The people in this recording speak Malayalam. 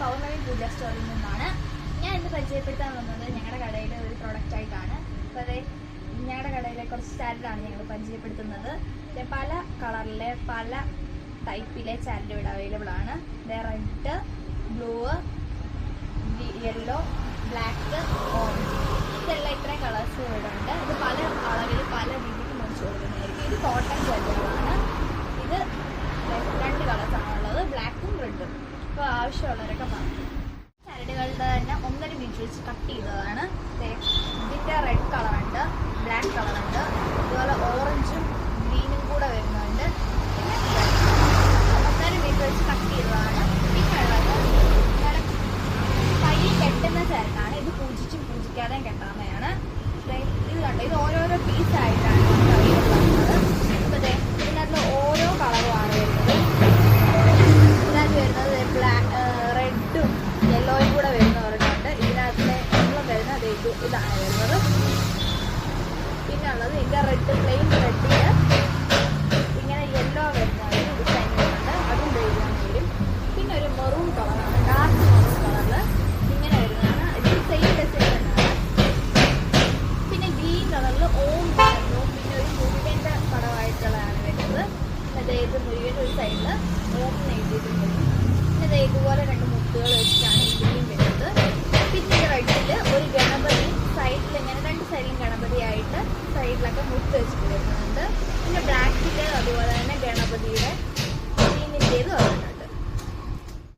പൗർണമി പൂജ സ്റ്റോറിൽ നിന്നാണ് ഞാൻ ഇന്ന് പരിചയപ്പെടുത്താൻ വന്നത് ഞങ്ങളുടെ കടയിലെ ഒരു പ്രോഡക്റ്റ് ആയിട്ടാണ്. അപ്പോൾ അതെ ഞങ്ങളുടെ കടയിലെ കുറച്ച് സാലഡാണ് ഞങ്ങൾ പരിചയപ്പെടുത്തുന്നത്. പല കളറിലെ പല ടൈപ്പിലെ സാലഡ് ഇവിടെ അവൈലബിൾ ആണ്. Red blue yellow black orange ഇതെല്ലാം ഇത്രയും കളേഴ്സ് ഇവിടെ ഉണ്ട്. ഇത് പല അളവിൽ പല രീതിക്ക് മുറിച്ച് കൊടുക്കുന്നതായിരിക്കും ഇത് കോട്ടൺ ചരടുകളാണ് ഇത് രണ്ട് കളേഴ്സാണ് ഉള്ളത് ബ്ലാക്കും റെഡും അപ്പോൾ ആവശ്യമുള്ളവരൊക്കെ പറഞ്ഞു. ചരടുകളുടെ തന്നെ ഒന്നര മീറ്റർ വെച്ച് കട്ട് ചെയ്തതാണ്. ഇതിന്റെ റെഡ് കളറുണ്ട് ബ്ലാക്ക് കളറുണ്ട് അതുപോലെ ഓറഞ്ചും ഗ്രീനും കൂടെ വരുന്നുണ്ട്. ഒന്നര മീറ്റർ വെച്ച് കട്ട് ചെയ്തതാണ്. പിന്നെ ഉള്ളത് കയ്യിൽ കെട്ടുന്ന ചരടാണ്. ഇത് പൂജിച്ചും പൂജിക്കാതെയും ദേ, ഇത് കണ്ടോ? ഇത് ഓരോരോ ഇതാണ് വരുന്നത് പിന്നെ ഉള്ളത് ഇതിന്റെ റെഡ് പ്ലെയിൻ റെഡിന് ഇങ്ങനെ യെല്ലോ വരുന്ന ഒരു ഡിസൈൻ വരുന്നുണ്ട്. അതും ഉപയോഗിക്കാൻ വരും പിന്നെ ഒരു മെറൂൺ കളറാണ് ഡാർക്ക് മെറൂൺ കളറിൽ ഇങ്ങനെ വരുന്നതാണ്. ഇത് സെയിം ഡിസൈൻ തന്നെയാണ്. പിന്നെ ഗ്രീൻ കളറിൽ ഓം വരുന്നു പിന്നെ ഒരു മുരുകന്റെ പടമായിട്ടുള്ളതാണ് വരുന്നത്. അതായത് മുരുകന്റെ ഒരു സൈഡിൽ ഓം എഴുതിയിട്ടുണ്ട് പിന്നെ ഇതുപോലെ രണ്ട് മുത്തുകൾ വെച്ചിട്ടാണ് അതുപോലെ തന്നെ ഗണപതിയുടെ മീനിന്റേതും